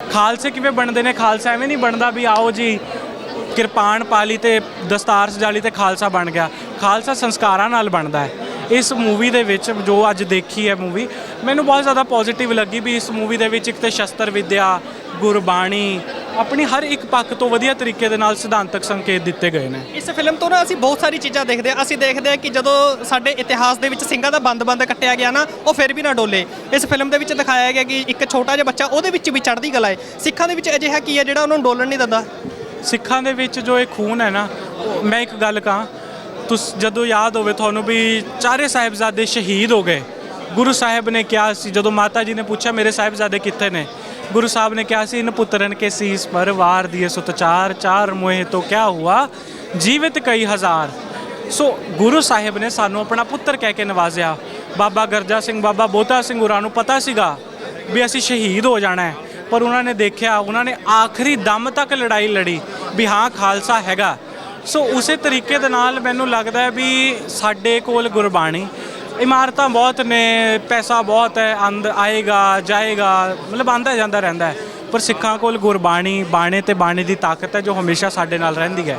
ਖਾਲਸੇ ਕਿਵੇਂ ਬਣਦੇ ਨੇ? ਖਾਲਸਾ ਐਵੇਂ ਨਹੀਂ ਬਣਦਾ ਵੀ ਆਓ ਜੀ, ਕਿਰਪਾਨ ਪਾਲੀ ਤੇ ਦਸਤਾਰ ਸਜਾਲੀ ਤੇ ਖਾਲਸਾ ਬਣ ਗਿਆ। ਖਾਲਸਾ ਸੰਸਕਾਰਾਂ ਨਾਲ ਬਣਦਾ ਹੈ। ਇਸ ਮੂਵੀ ਦੇ ਵਿੱਚ ਜੋ ਅੱਜ ਦੇਖੀ ਹੈ ਮੂਵੀ ਮੈਨੂੰ ਬਹੁਤ ਜ਼ਿਆਦਾ ਪੋਜ਼ਿਟਿਵ ਲੱਗੀ ਵੀ ਇਸ ਮੂਵੀ ਦੇ ਵਿੱਚ ਇੱਕ ਤੇ ਸ਼ਸਤਰ ਵਿਦਿਆ, ਗੁਰਬਾਣੀ ਆਪਣੀ ਹਰ ਇੱਕ ਪੱਖ ਤੋਂ ਵਧੀਆ ਤਰੀਕੇ ਦੇ ਨਾਲ ਸਿਧਾਂਤਕ ਸੰਕੇਤ ਦਿੱਤੇ ਗਏ ਨੇ। ਇਸ ਫਿਲਮ ਤੋਂ ਨਾ ਅਸੀਂ ਬਹੁਤ ਸਾਰੀ ਚੀਜ਼ਾਂ ਦੇਖਦੇ ਹਾਂ। ਅਸੀਂ ਦੇਖਦੇ ਹਾਂ ਕਿ ਜਦੋਂ ਸਾਡੇ ਇਤਿਹਾਸ ਦੇ ਵਿੱਚ ਸਿੰਘਾਂ ਦਾ ਬੰਦ-ਬੰਦ ਕੱਟਿਆ ਗਿਆ ਨਾ ਉਹ ਫਿਰ ਵੀ ਨਾ ਡੋਲੇ। ਇਸ ਫਿਲਮ ਦੇ ਵਿੱਚ ਦਿਖਾਇਆ ਗਿਆ ਕਿ ਇੱਕ ਛੋਟਾ ਜਿਹਾ ਬੱਚਾ ਉਹਦੇ ਵਿੱਚ ਵੀ ਚੜ੍ਹਦੀ ਕਲਾ ਹੈ। ਸਿੱਖਾਂ ਦੇ ਵਿੱਚ ਅਜਿਹਾ ਕੀ ਹੈ ਜਿਹੜਾ ਉਹਨਾਂ ਨੂੰ ਡੋਲਣ ਨਹੀਂ ਦਿੰਦਾ? ਸਿੱਖਾਂ ਦੇ ਵਿੱਚ ਜੋ ਇਹ ਖੂਨ ਹੈ ਨਾ ਮੈਂ ਇੱਕ ਗੱਲ ਕਹਾਂ ਤੁਸ ਜਦੋਂ ਯਾਦ ਹੋਵੇ ਤੁਹਾਨੂੰ ਵੀ ਚਾਰੇ ਸਾਹਿਬਜ਼ਾਦੇ ਸ਼ਹੀਦ ਹੋ ਗਏ। ਗੁਰੂ ਸਾਹਿਬ ਨੇ ਕਿਹਾ ਸੀ ਜਦੋਂ ਮਾਤਾ ਜੀ ਨੇ ਪੁੱਛਿਆ ਮੇਰੇ ਸਾਹਿਬਜ਼ਾਦੇ ਕਿੱਥੇ ਨੇ? ਗੁਰੂ ਸਾਹਿਬ ਨੇ ਕਿਹਾ ਸੀ, ਇਨ ਪੁੱਤਰਨ ਕੇ ਸੀਸ ਪਰ ਵਾਰ ਦਿਏ ਸੁਤ ਚਾਰ ਚਾਰ ਮੋਹੇ ਤੋਂ ਕਿਆ ਹੁਆ? ਜੀਵਿਤ ਕਈ ਹਜ਼ਾਰ। ਸੋ ਗੁਰੂ ਸਾਹਿਬ ਨੇ ਸਾਨੂੰ ਆਪਣਾ ਪੁੱਤਰ ਕਹਿ ਕੇ ਨਵਾਜ਼ਿਆ। ਬਾਬਾ ਗਰਜਾ ਸਿੰਘ, ਬਾਬਾ ਬੋਤਾ ਸਿੰਘ ਹੋਰਾਂ ਨੂੰ ਪਤਾ ਸੀਗਾ ਵੀ ਅਸੀਂ ਸ਼ਹੀਦ ਹੋ ਜਾਣਾ ਹੈ, ਪਰ ਉਹਨਾਂ ਨੇ ਦੇਖਿਆ, ਉਹਨਾਂ ਨੇ ਆਖਰੀ ਦਮ ਤੱਕ ਲੜਾਈ ਲੜੀ ਵੀ ਹਾਂ, ਖਾਲਸਾ ਹੈਗਾ। ਸੋ ਉਸੇ ਤਰੀਕੇ ਦੇ ਨਾਲ ਮੈਨੂੰ ਲੱਗਦਾ ਹੈ ਵੀ ਸਾਡੇ ਕੋਲ ਗੁਰਬਾਣੀ ਇਮਾਰਤਾਂ ਬਹੁਤ ਨੇ, ਪੈਸਾ ਬਹੁਤ ਹੈ, ਅੰਦ ਆਏਗਾ, ਜਾਏਗਾ, ਮਤਲਬ ਆਂਦਾ ਜਾਂਦਾ ਰਹਿੰਦਾ ਹੈ। ਪਰ ਸਿੱਖਾਂ ਕੋਲ ਗੁਰਬਾਣੀ, ਬਾਣੇ ਤੇ ਬਾਣੇ ਦੀ ਤਾਕਤ ਹੈ ਜੋ ਹਮੇਸ਼ਾ ਸਾਡੇ ਨਾਲ ਰਹਿੰਦੀ ਹੈ।